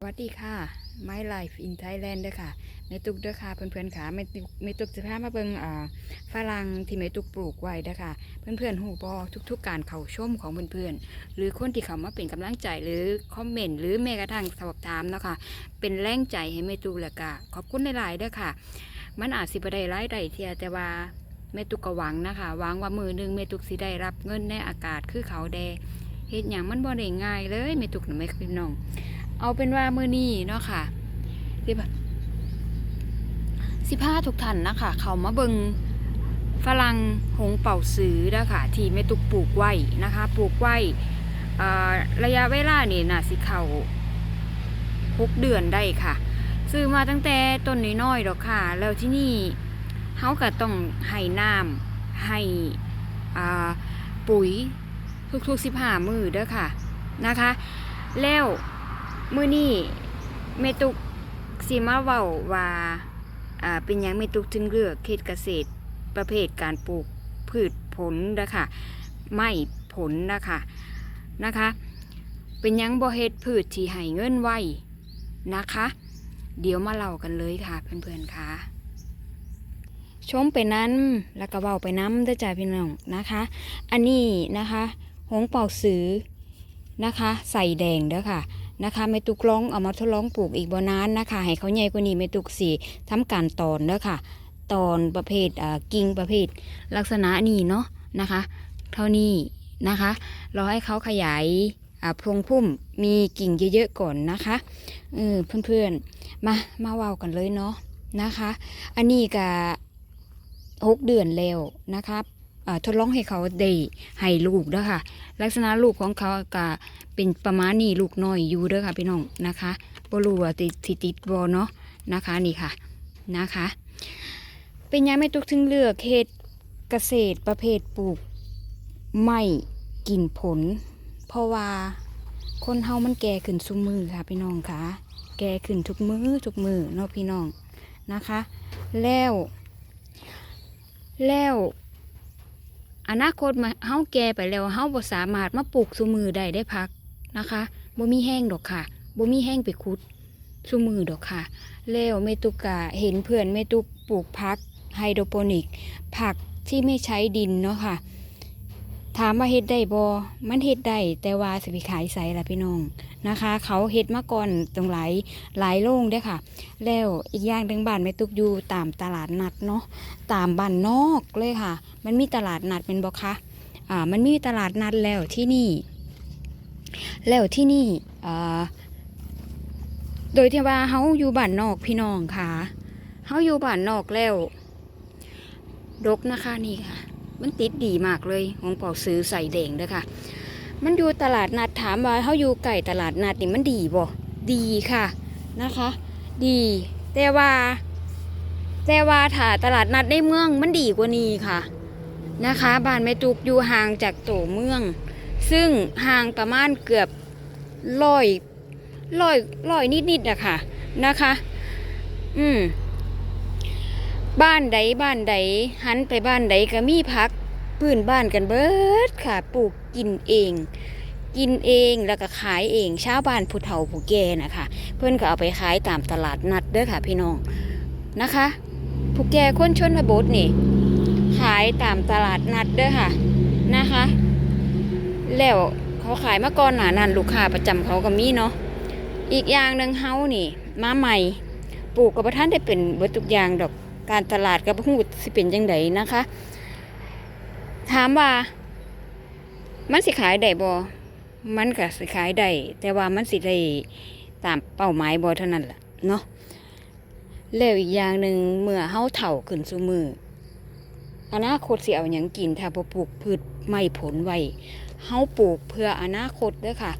สวัสดีค่ะ My Life in Thailand ด้อค่ะแม่ตุกเด้อค่ะเพื่อนๆค่ะแม่ตุกแม่ตุกจะพามาเบิ่งอ่าฝรั่งที่แม่ตุกปลูกไว้ด้อค่ะ เพื่อนๆหูบอทุก ๆ การเข้าชมของเพื่อนๆหรือคนที่เขามาเป็นกำลังใจหรือคอมเมนต์หรือแม้กระทั่งสอบถามเนาะค่ะเป็นแรงใจให้แม่ตุกแล้วก็ขอบคุณหลายๆด้อค่ะ มันอาจสิบได้รายได้เทียแต่ว่าแม่ตุกก็หวังนะคะหวังว่ามือหนึงแม่ตุกสิได้รับเงินในอากาศคือเขาแดเฮ็ดหยังมันบ่ได้ง่ายเลยแม่ตุกน่ะแม่พี่น้อง เอาเป็นว่ามือนี้เนาะค่ะสิบสิพาทุกท่านนะคะ เขามาเบิงฝรั่งหงเป่าซื้อนะคะที่แม่ตุกปลูกไว้นะคะ ปลูกไว้ระยะเวลานี่นะสิเขาหกเดือนได้ค่ะ ซื้อมาตั้งแต่ต้นน้อยๆดอกค่ะ แล้วที่นี่เฮาก็ต้องให้น้ำให้ปุ๋ยทุกๆสิบห้ามือเด้อค่ะนะคะ แล้ว มื่อนี้เมตุกสีมาเว้าว่าอ่าเป็นหยังเมตุกถึงเลือกเขตเกษตรประเภทการปลูกพืชผลนะคะไม่ผลนะคะนะคะ เป็นยังบ่เฮ็ดพืชที่ให้เงินไวนะคะ เดี๋ยวมาเล่ากันเลยค่ะเพื่อนๆค่ะชมไปนั้นแล้วก็เว้าไปน้ำด้อจ้าพี่น้องนะคะ อันนี้นะคะ หงเป่าสือนะคะ ใส่แดงเด้อค่ะ นะคะเมตุกลองเอามาทดลองปลูกอีกบ่นานนะคะ ให้เขาใหญ่กว่านี้เมตุกสีทำการตอนเด้อค่ะ ตอนประเภทอ่ากิ่งประเภท ลักษณะนี้เนาะนะคะ เท่านี้นะคะเราให้เขาขยายอ่าพรงพุ่มมีกิ่งเยอะๆก่อนนะคะเออเพื่อนๆมามาว้ากันเลยเนาะนะคะ อันนี้ก็หกเดือนแล้วนะคะอ่า ทดลองให้เขาได้ให้ลูกเด้อค่ะ ลักษณะลูกของเขาก็เป็นประมาณนี้ลูกน้อยอยู่เด้อค่ะพี่น้องนะคะบ่รู้ว่าติดสิติดบ่เนาะนะคะนี่ค่ะนะคะ เป็นยังไม่ตุกถึงเลือกเขตเกษตรประเภทปลูกไม่กินผล เพราะว่าคนเฮามันแก่ขึ้นซุมือค่ะพี่น้องค่ะ แก่ขึ้นทุกมือทุกมือเนาะพี่น้องนะคะ แล้ว แล้ว อนาคตมาเฮาแก่ไปแล้วเฮาบ่สามารถมาปลูกซุมือได้ได้พักนะคะบ่มีแห้งดอกค่ะบ่มีแห้งไปคุดซุมือดอกค่ะ แล้วเมตุกะเห็นเพื่อนเมตุปลูกพักไฮโดรโปนิก ผักที่ไม่ใช้ดินเนาะค่ะ ถามว่าเฮ็ดได้บ่มันเฮ็ดได้แต่ว่าสิไปขายไสล่ะพี่น้อง นะคะ เขาเฮ็ดมาก่อนตรงหลายหลายโรงเด้ค่ะ แล้วอีกอย่างหนึงบ้านแม่ตุกอยู่ตามตลาดนัดเนาะตามบ้านนอกเลยค่ะ มันมีตลาดนัดเป็นบ่คะอ่ามันมีตลาดนัดแล้วที่นี่ แล้วที่นี่อ่าโดยที่ว่าเฮาอยู่บ้านนอกพี่น้องค่ะเฮาอยู่บ้านนอกแล้วดกนะคะนี่ค่ะ มันติดดีมากเลยของป่าซื้อใส่แดงด้อค่ะ มันอยู่ตลาดนัดถามว่าเฮาอยู่ไก่ตลาดนัดนี่มันดีบ่ดีค่ะนะคะ ดี แต่ว่า แต่ว่าถ้าตลาดนัดในเมืองมันดีกว่านี้ค่ะนะคะบ้านแม่ตุกอยู่ห่างจากโตเมือง ซึ่งห่างประมาณเกือบร้อยร้อยร้อยนิดๆอะค่ะนะคะ อืมบ้านใดบ้านใดหันไปบ้านใดก็มีพักพื้นบ้านกันเบิดค่ะปลูก กินเอง กินเองแล้วก็ขายเองชาวบ้านผู้เฒ่าผู้แก่นะคะ เพื่อนก็เอาไปขายตามตลาดนัดเด้อค่ะพี่น้องนะคะผู้แก่คนชนบทนี่ขายตามตลาดนัดเด้อค่ะนะคะ แล้วเขาขายมาก่อนหนานั้นลูกค้าประจำเขาก็มีเนาะอีกอย่างหนึ่งเฮานี่มาใหม่ปลูกกับท่านได้เป็นเบิดทุกอย่างดอกการตลาดกับพูดสิเป็นจังไดนะคะ ถามว่า มันสิขายได้บ่มันก็สิขายได้แต่ว่ามันสิได้ตามเป้าหมายบ่เท่านั้นล่ะเนาะแล้วอีกอย่างหนึ่งเมื่อเฮาเฒ่าขึ้นซุมืออนาคตสิเอาหยังกินถ้าบ่ปลูกพืชไม่ผลไว้เฮาปลูกเพื่ออนาคตเด้อค่ะ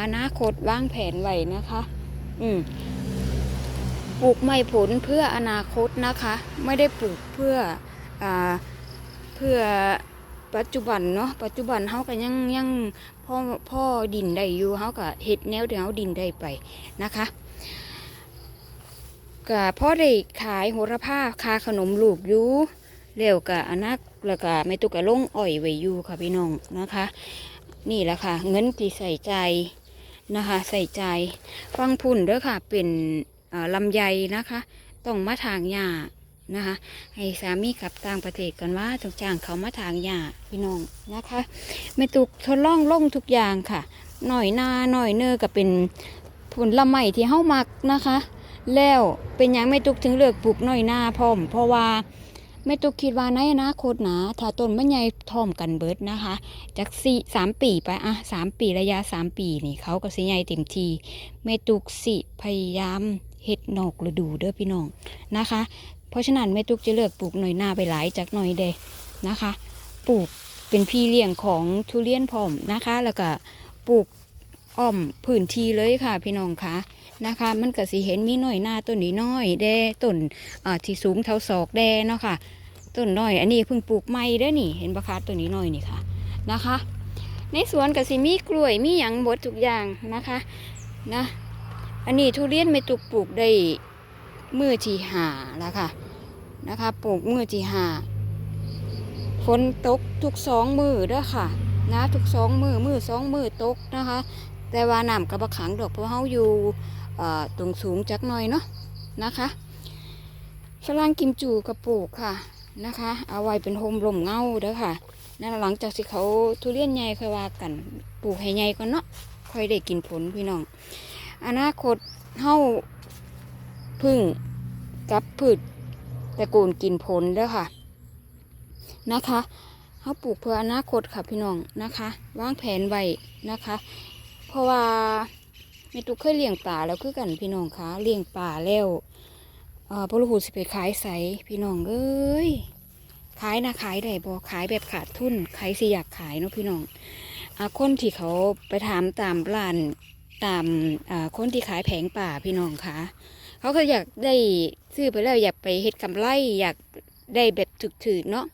อนาคตวางแผนไว้นะคะ อืมปลูกไม่ผลเพื่ออนาคตนะคะ ไม่ได้ปลูกเพื่ออ่าเพื่อ ปัจจุบันเนาะปัจจุบันเฮาก็ยังยังพ่อพ่อดินได้อยู่เฮาก็เฮ็ดแนวที่เฮาดินได้ไปนะคะก็พ่อได้ขายโหระพาคาขนมลูกอยู่แล้วก็อนักแล้วก็ไม่ตุกกะลงอ้อยไว้อยู่ค่ะพี่น้องนะคะ นี่แหละค่ะ เงินที่ใส่ใจนะคะ ใส่ใจ ฟังพุ่นเด้อค่ะ เป็นลำไยนะคะ ต้องมาทางหญ้า นะคะให้สามีกลับต่างประเทศกันว่าต้องจ้างเขามาทางหญ้าพี่น้องนะคะแม่ตุกทดลองลงทุกอย่างค่ะ หน่อยนาหน่อยเนอก็เป็นผลละไม้ที่เฮามักนะคะ แล้วเป็นหยังแม่ตุกถึงเลือกปลูกหน่อยนาพร้อม เพราะว่าแม่ตุกคิดว่าในอนาคตนะถ้าต้นมันใหญ่ทอมกันเบิดนะคะ จากสี่สามปีไปอะสามปีระยะสามปีนี่เขาก็สิใหญ่เต็มทีเมตุกสิพยายามเฮ็ดนอกฤดูเด้อพี่น้องนะคะ เพราะฉะนั้นเมตุกจะเลือกปลูกหน่อยหน้าไปหลายจากหน่อยเดนะคะ ปลูกเป็นพี่เลี้ยงของทุเรียนพร้อมนะคะ แล้วก็ปลูกอ้อมพื้นที่เลยค่ะพี่น้องคะนะคะ มันก็สิเห็นมีหน่อยหน้าต้นนี้น้อยแดต้นที่สูงเท่าศอกแดเนาะค่ะต้นน้อย อันนี้เพิ่งปลูกใหม่เด้อนี่ เห็นปะคะต้นนี้น้อยนี่ค่ะนะคะ ในสวนก็สิมีกล้วยมีหยังหมดทุกอย่างนะคะนะอันนี้ทุเรียนไม่ตุกปลูกได้มือที่หาแล้วค่ะ นะคะปลูกมือที่หาฝนตกทุกสองมือเด้อค่ะ นะทุกสองมือมือสองมือตกนะคะ แต่ว่าน้ำกระบะขังดอกเพราะเฮาอยู่ตรงสูงจักหน่อยเนาะนะคะฝรั่งกิมจูกระปลูกค่ะนะคะ เอาไว้เป็นโฮมลมเงาเด้อค่ะนั่นหลังจากที่เขาทุเรียนใหญ่ค่อยว่ากันปลูกให้ใหญ่ก่อนเนาะค่อยได้กินผลพี่น้องอนาคตเฮาพึ่งกับพืช ตระกูลกินผลเด้อค่ะ นะคะเฮาปลูกเพื่ออนาคตค่ะพี่น้องนะคะวางแผนไว้นะคะ เพราะว่าแม่ตุกเคยเลี้ยงป่าแล้วคือกันพี่น้องคะเลี้ยงป่าแล้วเอ่อพลูกหูสิไปขายใสพี่น้องเอ้ยขายนะขายได้บ่ขายแบบขาดทุนใครสิอยากขายเนาะพี่น้องอาคนที่เขาไปถามตามร้านตามคนที่ขายแผงป่าพี่น้องคะ เขาก็อยากได้ซื้อไปแล้วอยากไปเฮ็ดกำไรอยากได้แบบถึกๆเนาะ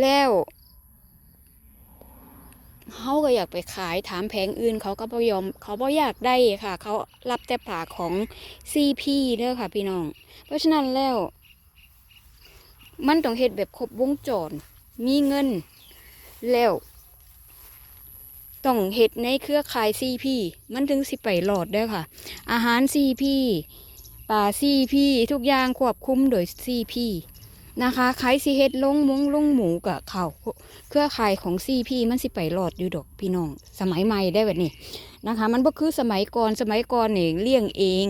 แล้วเขาก็อยากไปขายถามแผงอื่น เขาก็บ่ยอม เขาบ่อยากได้ค่ะ เขารับแต่ป่าของ CP เด้อค่ะ พี่น้อง เพราะฉะนั้นแล้ว มันต้องเฮ็ดแบบครบวงจร มีเงิน แล้วต้องเฮ็ดในเครือข่าย CP มันถึงสิไปหลอดได้อค่ะ อาหาร CP ป่า CP ทุกอย่างควบคุมโดย CP นะคะใครสิเฮ็ดลงมุ้งลงหมูกับเขาเครือข่ายของ CP มันสิไปหลอดอยู่ดอกพี่น้อง สมัยใหม่ได้แบบนี้นะคะ มันบ่คือสมัยก่อนสมัยก่อนเนี่ยเลี้ยงเอง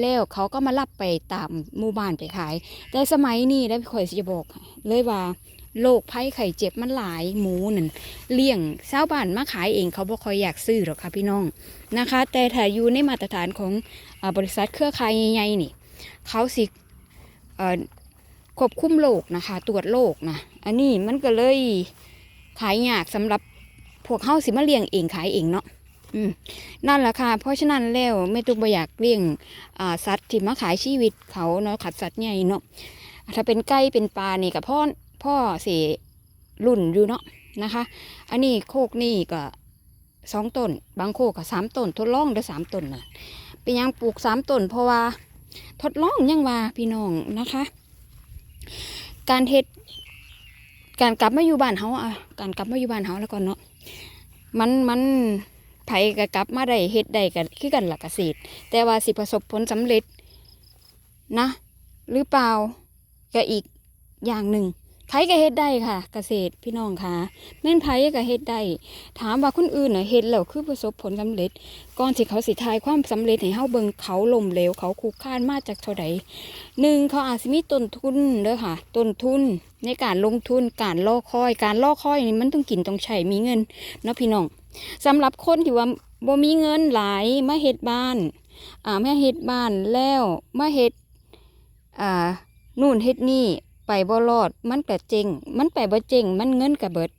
แล้วเขาก็มารับไปตามหมู่บ้านไปขาย แต่สมัยนี้ได้ข่อยสิจะบอก เลยว่าโรคภัยไข้เจ็บมันหลายหมูนั่นเลี้ยงชาวบ้านมาขายเองเขาบ่ค่อยอยากซื้อหรอกค่ะพี่น้องนะคะ แต่ถ้าอยู่ในมาตรฐานของ บริษัทเครือข่ายใหญ่ๆนี่ เขาสิควบคุมโรคนะคะ ตรวจโรคนะอันนี้มันก็เลยขายยากสำหรับพวกเขาสิมาเลี้ยงเองขายเองเนาะอืมนั่นแหละค่ะ เพราะฉะนั้นแล้วแม่ตุกบ่อยากเลี้ยงอ่าสัตว์ที่มาขายชีวิตเขาเนาะขัดสัตว์ใหญ่เนาะถ้าเป็นไก่เป็นปลานี่กับพ่อพ่อเสีรุ่นอยู่เนาะนะคะ อันนี้โคกนี่ก็สองต้น บางโคกก็สามต้นทดลองได้สามต้นน่ะ เป็นยังปลูกสามต้นเพราะว่าทดลองยังว่าพี่น้องนะคะ การเฮ็ดการกลับมาอยู่บ้านเฮาอะการกลับมาอยู่บ้านเฮาแล้วก่อนเนาะมันมันไผก็กลับมาได้เฮ็ดได้กันคือกันหลักเกษตร แต่ว่าสิประสบผลสำเร็จนะ หรือเปล่าก็อีกอย่างหนึ่ง ผก็เฮ็ดได้ค่ะ เกษตรพี่น้องค่ะแม่นไผก็เฮ็ดได้ถามว่าคนอื่นน่ะเฮ็ดแล้วคือประสบผลสำเร็จก่อนที่เขาสิทายความสำเร็จให้เฮาเบิ่งเขาล้มเหลวเขาคุกคานมาจากเท่าใดหนึ่งเขาอาจสิมีต้นทุนเด้อค่ะต้นทุนในการลงทุนการล่อคอย การล่อคอยนี่มันต้องกินต้องใช้มีเงินเนาะพี่น้องสำหรับคนที่ว่าบ่มีเงินหลายมาเฮ็ดบ้านอ่ามาเฮ็ดบ้านแล้วมาเฮ็ดอ่านู่นเฮ็ดนี่ ไปบ่รอด มันก็เจงมันไปบ่เจงมันเงินก็เบิด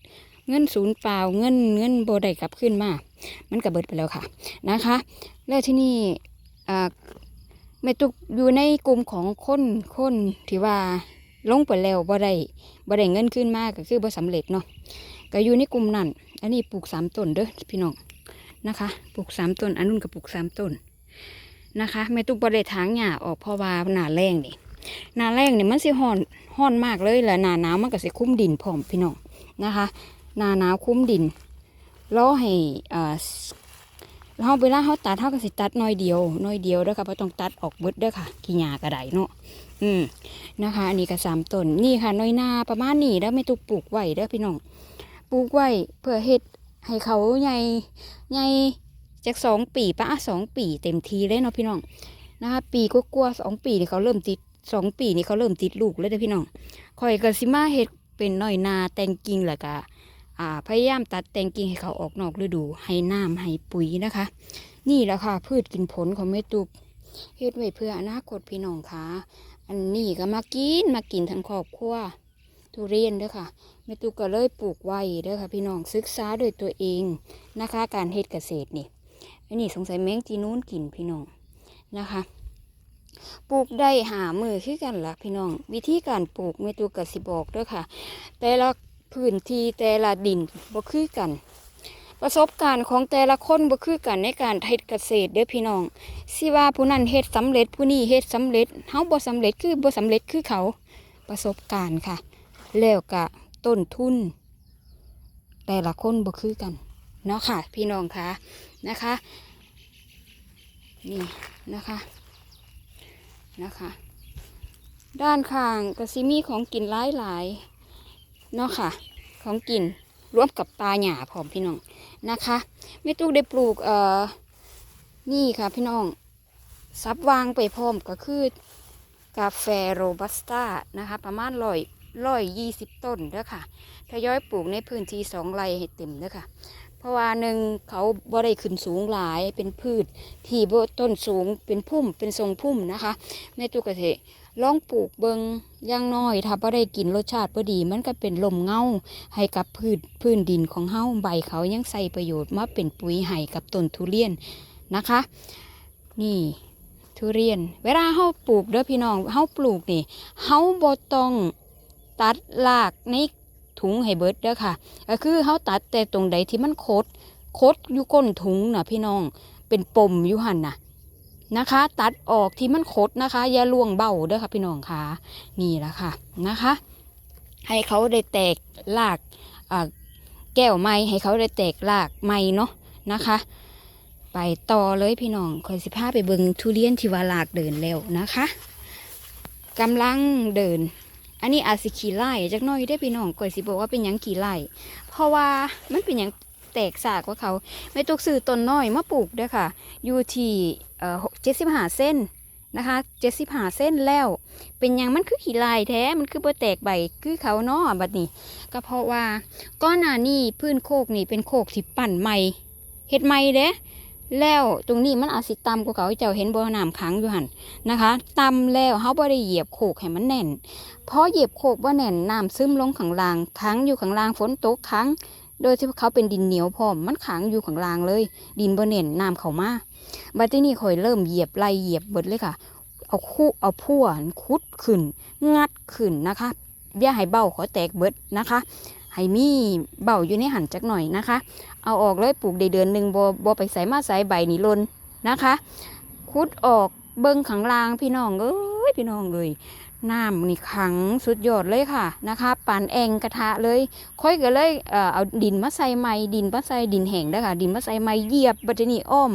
เงินศูนย์เปล่าเงินเงินบ่ได้กลับขึ้นมา มันก็เบิดไปแล้วค่ะนะคะ แล้วที่นี่อ่าแม่ตุกอยู่ในกลุ่มของคนคนที่ว่าลงไปแล้วบ่ได้บ่ได้เงินขึ้นมากก็คือบ่สำเร็จเนาะก็อยู่ในกลุ่มนั้นอันนี้ปลูกสามต้นเด้อพี่น้องนะคะปลูกสามต้นอันนู้นก็ปลูกสามต้นนะคะแม่ตุกบ่ได้ถางหญ้าออกเพราะว่าหน้าแรงนี่หนาแรงเนี่ยมันสิห่อน ห่อนมากเลยแหละหนาหนาวมันก็สิคุ้มดินพร้อมพี่น้องนะคะหนาหนาวคุ้มดินรอให้อ่าเฮาเวลาเฮาตัดเฮาก็สิตัดน้อยเดียวน้อยเดียวด้อค่ะบ่ต้องตัดออกเบิดด้อค่ะขี้หญ้าก็ไดเนาะอืมนะคะ อันนี้ก็สามต้นนี่ค่ะน้อยนาประมาณนี้แล้วแม่ตุกปลูกไว้เด้อพี่น้องปลูกไว้เพื่อเฮ็ดให้เขาใหญ่ใหญ่จากสองปีปะอะสองปีเต็มทีเลยเนาะพี่น้องนะคะ ปีก็กลัวๆสองปีนี่เขาเริ่มติด สองปีนี่เขาเริ่มติดลูกเลยเด้อพี่น้องคอยก็สิมาเฮ็ดเป็นน้อยนาแตงกิ่งแล้วก็อ่าพยายามตัดแตงกิ่งให้เขาออกนอกฤดูให้น้ำให้ปุ๋ยนะคะ นี่แหละค่ะพืชกินผลของแม่ตุกเฮ็ดไว้เพื่ออนาคตพี่น้องค่ะ อันนี้ก็มากินมากินทั้งครอบครัวทุเรียนเด้อค่ะแม่ตุก็เลยปลูกไว้เด้อค่ะ พี่น้องศึกษาโดวยตัวเองนะคะ การเฮ็ดเกษตรนี่อันนี้สงสัยแมงจีนูนกินพี่น้องนะคะ ปลูกได้หามือคือกันล่ะพี่น้อง วิธีการปลูกแม่ตุกก็สิบอกด้อค่ะ แต่ละพื้นที่แต่ละดินบ่คือกัน ประสบการณ์ของแต่ละคนบ่คือกันในการเฮ็ดเกษตรเด้อพี่น้องสิว่าผู้นั้นเฮ็ดสำเร็จผู้นี้เฮ็ดสำเร็จเฮาบ่สำเร็จคือบ่สำเร็จคือเขาประสบการณ์ค่ะ แล้วก็ต้นทุน แต่ละคนบ่คือกันเนาะค่ะ พี่น้องคะนะคะ นี่นะคะ นะคะ ด้านข้างก็สิมีของกินหลายหลายๆเนาะค่ะ ของกินรวมกับปลาหยาพร้อมพี่น้องนะคะแม่ตุ๊กได้ปลูกเอ่อนี่ค่ะพี่น้องซับวางไปพร้อมก็คือกาแฟโรบัสต้านะคะ ประมาณร้อยร้อยยี่สิบต้นเด้อค่ะทยอยปลูกในพื้นที่สองไร่ให้เต็มเด้อค่ะ ราะว่าหนึ่งเขาบ่ได้ขึ้นสูงหลายเป็นพืชที่บ่ต้นสูงเป็นพุ่มเป็นทรงพุ่มนะคะแม่ตุ๊กก็เทลองปลูกเบิงอย่างน้อยถ้าบ่ได้กินรสชาติบ่ดี มันก็เป็นลมเงาให้กับพืชพื้นดินของเฮาใบเขายังใส่ประโยชน์มาเป็นปุ๋ยให้กับต้นทุเรียนนะคะ นี่ทุเรียน เวลาเฮาปลูกเด้อพี่น้องเฮาปลูกนี่เฮาบ่ต้องตัดรากใน ถุงให้เบิดเด้อค่ะก็คือเฮาตัดแต่ตรงใดที่มันคดคดอยู่ก้นถุงนะพี่น้องเป็นปมอยู่หันนะนะคะ ตัดออกที่มันคดนะคะ อย่าล่วงเบ้าเด้อค่ะพี่น้องค่ะนี่แหละค่ะนะคะ ให้เขาได้แตกรากแก้วไม้ให้เขาได้แตกรากไม้เนาะนะคะ ไปต่อเลยพี่น้องคอยสิพาไปเบิงทุเรียนที่วาลากเดินแล้วนะคะกำลังเดิน อันนี้อาจสิขี่ไล่จักน้อยได้พี่น้องก่อยสิบอกว่าเป็นหยังขี่ไล่เพราะว่ามันเป็นหยังแตกสากว่าเขาไม่ตกซื้อต้นน้อยมาปลูกเด้อค่ะอยู่ที่เอ่อเจ็ดสิบห้าเส้นนะคะเจ็ดสิบห้าเส้นแล้ว เป็นยังมันคือขี้ลายแท้มันคือบ่แตกใบคือเขาเนาะบัดนี้ ก็เพราะว่าก้อนหน้านี้พื้นโคกนี่เป็นโคกที่ปั่นใหม่เฮ็ดใหม่เด้ แล้วตรงนี้มันอาจสิต่ำกว่าเขาเจ้าเห็นบ่อน้ำขังอยู่หันนะคะต่ำแล้วเฮาบ่ได้เหยียบโคกให้มันแน่นเพอเหยียบโคกบ่แน่นน้ำซึมลงข้างล่างขังอยู่ข้างล่างฝนตกขังโดยที่เขาเป็นดินเหนียวพร้อมมันขังอยู่ข้างล่างเลย ดินบ่เน่นน้ำเข้ามาบัดทีนี้ข่อยเริ่มเหยียบไล่เหยียบเบิดเลยค่ะ เอาคู่เอาพั่วคุดขึ้น งัดขึ้นนะคะอย่าให้เบ้าขอแตกเบิดนะคะ ให้มีเบาอยู่ในหันจักหน่อยนะคะ เอาออกเลยปลูกได้เดือนหนึ่งบ่บ่ไปใส่มาใส่ใบนี่ลนนะคะ คุดออกเบิ้งขังลางพี่น้องเอ้ยพี่น้องเอ้ยน้ำนี่ขังสุดยอดเลยค่ะนะคะปานแองกระทะเลยค่อยก็เลยเอ่อเอาดินมาใส่ไม้ดินมาใส่ดินแห้งได้ค่ะ ดินมาใส่ไม้เหยียบบัดนี้อ้อม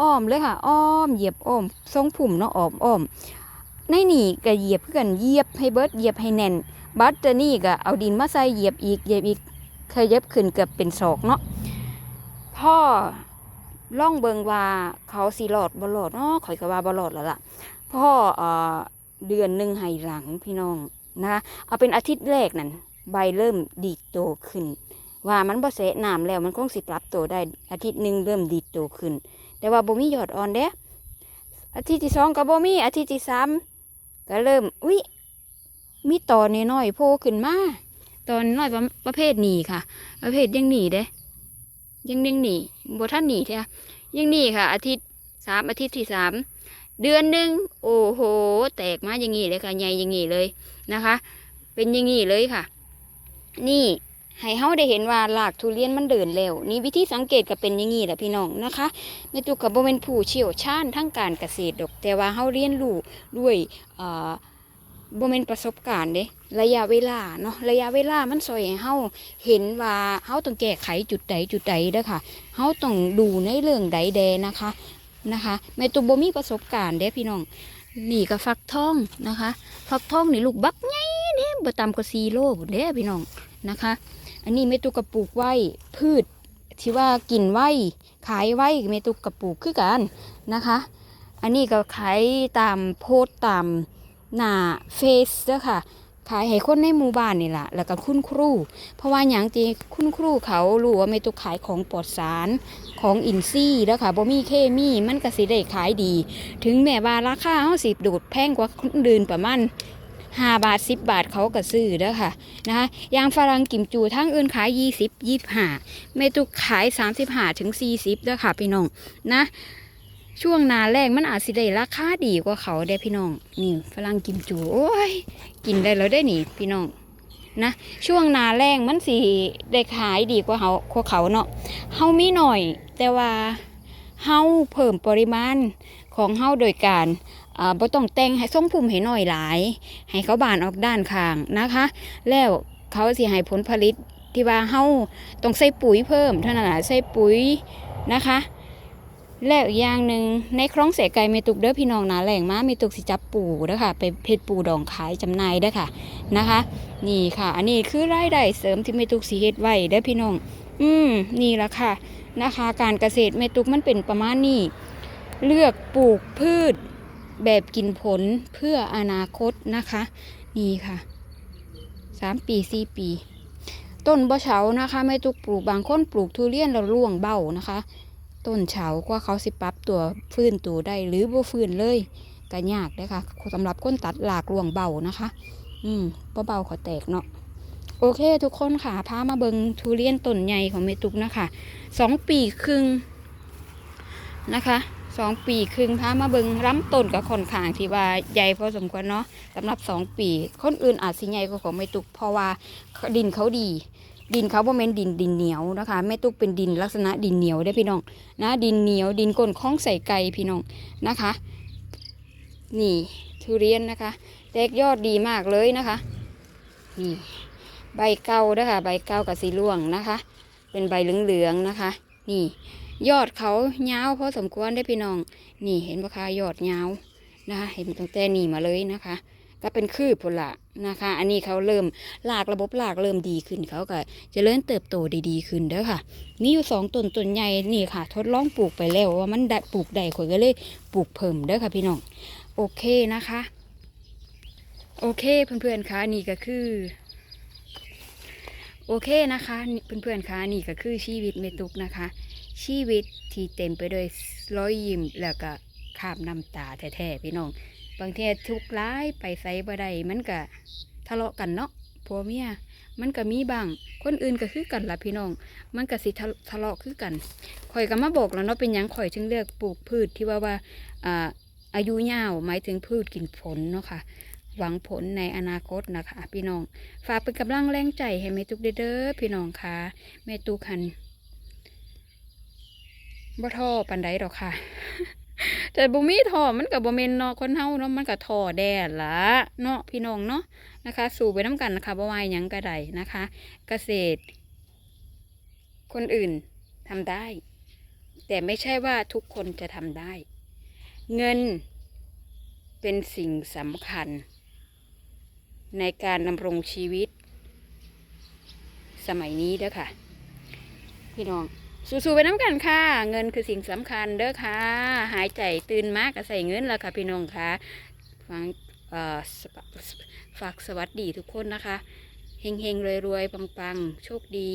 อ้อมเลยค่ะอ้อมเหยียบอ้อมทรงผุ่มเนาะอ้อมอ้อมในนี่ก็เหยียบเพื่อกันเหยียบให้เบิร์ดเหยียบให้แน่น บัดเตอร์นี่ก็เอาดินมาใส่เหยียบอีกเหยียบอีกเคยเย็บขึ้นเกือบเป็นศอกเนาะพ่อล่องเบิงว่าเขาสีหลอดบหลอดเนาะข่อยก็ว่าบหลอดแล้วล่ะพ่อเอ่อเดือนหนึ่งให้หลังพี่น้องนะเอาเป็นอาทิตย์แรกนั่นใบเริ่มดีดโตขึ้น ว่ามันบ่เสะน้ำแล้วมันคงสิปรับโตได้อาทิตย์หนึ่งเริ่มดีดโตขึ้น แต่ว่าบ่มีหยอดอ่อนเด้อาทิตย์ที่สองก็บ่มีอาทิตย์ที่สามก็เริ่มอุ้ย มีตอนน้อยๆโผล่ขึ้นมาตอนน้อยประประเภทหนีค่ะ ประเภทยังหนีเด้ยังยังหนีบท่านหนีแท้ยังหนีค่ะ อาทิตย์สามอาทิตย์ที่สามเดือนหนึ่งโอ้โห แตกมาอย่างงี้เลยค่ะใหญ่อย่างงี้เลยนะคะ เป็นอย่างงี้เลยค่ะ นี่ให้เฮาได้เห็นว่าหลากทุเรียนมันเดินแล้วนี่วิธีสังเกตก็เป็นอย่างนี้แหละพี่น้องนะคะแม่ตุกกับบ่เป็นผู้เชี่ยวชาญทั้งการเกษตรดอก แต่ว่าเฮาเรียนรู้ด้วยอ่อ บ่แม่นประสบการณ์เด้ระยะเวลาเนาะระยะเวลามันซอยให้เฮาเห็นว่าเฮาต้องแก้ไขจุดใดจุดใดเด้อค่ะเฮาต้องดูในเรื่องใดแดนะคะนะคะแม่ตุบ่มีประสบการณ์เด้พี่น้องนี่ก็ฟักทองนะคะฟักทองนี่ลูกบักใหญ่เด้บ่ต่ำกว่า4โร่เด้พี่น้องนะคะ อันนี้แม่ตุกระปลูกไว้พืชที่ว่ากินไว้ขายไว้แม่ตุกกระปลูกคือกันนะคะ อันนี้ก็ขายตามโพสต์ตาม หน้าเฟซเด้อค่ะ ขายให้คนในหมู่บ้านนี่แหละแล้วก็คุณครู เพราะว่าอย่างที่คุณครูเขารู้ว่าไม่ต้องขายของปลอดสารของอินซี่เด้อค่ะบ่มีเคมีมันก็สิได้ขายดี ถึงแม้ว่าราคาเฮาสิโดดแพงกว่าคนอื่นประมาณ5บาท10บาทเขาก็ซื้อเด้อค่ะนะคะยางฝรั่งกิมจูทั้งอื่นขาย20 25ไม่ตุกขาย35ถึง40เด้อค่ะพี่น้องนะ ช่วงนาแรกมันอาจสิได้ราคาดีกว่าเขาได้พี่น้อง นี่ฝรั่งกิมจูโอ้ยกินได้แล้วได้หนีพี่น้องนะช่วงนาแรงมันสิได้ขายดีกว่าเขากว่าเขาเนาะเฮามีหน่อย แต่ว่าเฮาเพิ่มปริมาณของเฮาโดยการอ่าบ่ต้องแต่งให้ทรงพุ่มให้หน่อยหลาย ให้เขาบานออกด้านข้างนะคะ แล้วเขาสิให้ผลผลิตที่ว่าเฮาต้องใส่ปุ๋ยเพิ่มเท่านั้นแหละใส่ปุ๋ยนะคะ แล้วอีกอย่างหนึ่งในคลองเสไก่เมตุกเด้อพี่น้องนาแหล่งมาเมตุกสิจับปูเด้อค่ะ ไปเพชรปูดองขายจำหน่ายเด้อค่ะนะคะ นี่ค่ะ อันนี้คือรายได้เสริมที่เมตุกสีเฮ็ดไว้เด้อพี่น้อง อืมนี่ละค่ะนะคะ การเกษตรเมตุกมันเป็นประมาณนี้ เลือกปลูกพืชแบบกินผลเพื่ออนาคตนะคะ นี่ค่ะสามปีสี่ปี ต้นบะเฉานะคะแม่ตุกปลูกบางคนปลูกทุเรียนแล้วร่วงเบ้านะคะ ต้นเฉากว่าเขาสิปรับตัวฟื้นตัวได้หรือบ่ฟื้นเลยก็ยากเลยค่ะสำหรับคนตัดหลากลวงเบานะคะ อืมบ่เบาขอแตกเนาะโอเค ทุกคนค่ะพามาเบิงทุเรียนต้นใหญ่ของเมตุกนะคะสองปีครึ่งนะคะสองปีครึ่งพามาเบิงล้ำต้นกับค่อนข้างที่ว่าใหญ่พอสมควรเนาะสำหรับสองปีคนอื่นอาจสิใหญ่กว่าของเมตุกเพราะว่าดินเขาดี ดินเขาบ่แม่นดินดินเหนียวนะคะแม่ตุกเป็นดินลักษณะดินเหนียวได้พี่น้องนะดินเหนียวดินก้นคล้องใส่ไก่พี่น้องนะคะ นี่ทุเรียนนะคะแตกยอดดีมากเลยนะคะนี่ใบเก่าเด้อค่ะใบเก่ากับสีร่วงนะคะ เป็นใบเหลืองๆนะคะ นี่ ยอดเขายาวพอสมควรได้พี่น้อง นี่เห็นปะคะยอดยาวนะคะเห็นตั้งแต่นี่มาเลยนะคะ ก็เป็นคืบพนละนะคะ อันนี้เขาเริ่มหลากระบบหลากเริ่มดีขึ้นเขาก็จะเริ่มเติบโตดีๆขึ้นเด้อค่ะมีอยู่สองต้นต้นใหญ่นี่ค่ะ ทดลองปลูกไปแล้วว่ามันได้ปลูกได้ข่อยก็เลยปลูกเพิ่มเด้อค่ะพี่น้องโอเคนะคะ โอเคเพื่อนๆคะนี่ก็คือโอเคนะคะเพื่อนๆคะนี่ก็คือชีวิตเมตุกนะคะ ชีวิตที่เต็มไปด้วยรอยยิ้มแล้วก็ขาบน้ำตาแท้ๆพี่น้อง บางทีทุกข์ร้ายไปไสบ่ได้มันก็ทะเลาะกันเนาะผัวเมียมันก็มีบ้าง คนอื่นก็คือกันล่ะพี่น้อง มันก็สิทะเลาะคือกันข่อยก็มาบอกแล้วเนาะเป็นยังข่อยถึงเลือกปลูกพืชที่ว่าว่าอ่าอายุยาวหมายถึงพืชกินผลเนาะค่ะหวังผลในอนาคตนะคะ พี่น้อง ฝากเป็นกำลังแรงใจให้แม่ตุกเด้อพี่น้องค่ะแม่ตุกันบ่ท่อปันใดดอกค่ะ แต่บ่มีท่อมันกับบ่แม่นเนาะคนเฮาเนาะมันก็ท่อแดดละเนาะพี่น้องเนาะนะคะ สู่ไปน้ำกันนะคะบ่ว่าหยังก็ได้นะคะ เกษตร คนอื่นทำได้ แต่ไม่ใช่ว่าทุกคนจะทำได้ เงินเป็นสิ่งสำคัญ ในการดำรงชีวิต สมัยนี้เด้อค่ะ พี่น้อง สู้ๆไปน้ำกันค่ะ เงินคือสิ่งสำคัญเด้อค่ะ หายใจตื่นมากก็ใส่เงินแล้วค่ะพี่น้องค่ะฟังฝากสวัสดีทุกคนนะคะเฮงเฮงรวยรวยๆปังๆโชคดี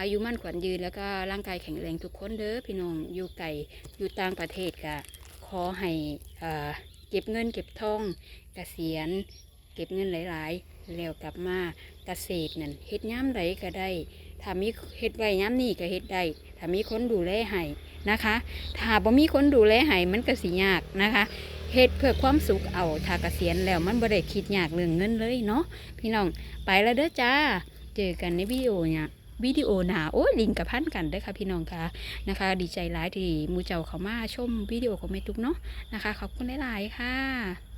อายุมั่นขวัญยืนแล้วก็ร่างกายแข็งแรงทุกคนเด้อพี่น้องอยู่ไกลอยู่ต่างประเทศกะขอให้เก็บเงินเก็บทองเกษียณ เก็บเงินหลายๆ แล้วกลับมาเกษตรนั่นเฮ็ดย้ำใดก็ได้ ถ้ามีเฮ็ดไว้ย้ำนี่ก็เฮ็ดได้ถ้ามีคนดูแลให้นะคะ ถ้าบ่มีคนดูแลให้มันก็สิยากนะคะเฮ็ดเพื่อความสุขเอาถ้าเกษียณแล้วมันบ่ได้คิดยากเรื่องเงินเลยเนาะพี่น้องไปแล้วเด้อจ้า เจอกันในวิดีโอเนี่ยวิดีโอหนาโอ้ยลิงกับพันกันเด้ค่ะพี่น้องค่ะนะคะ ดีใจหลายที่มูเจ้าเขามาชมวิดีโอของแม่ตุ๊กเนาะนะคะขอบคุณหลายๆค่ะ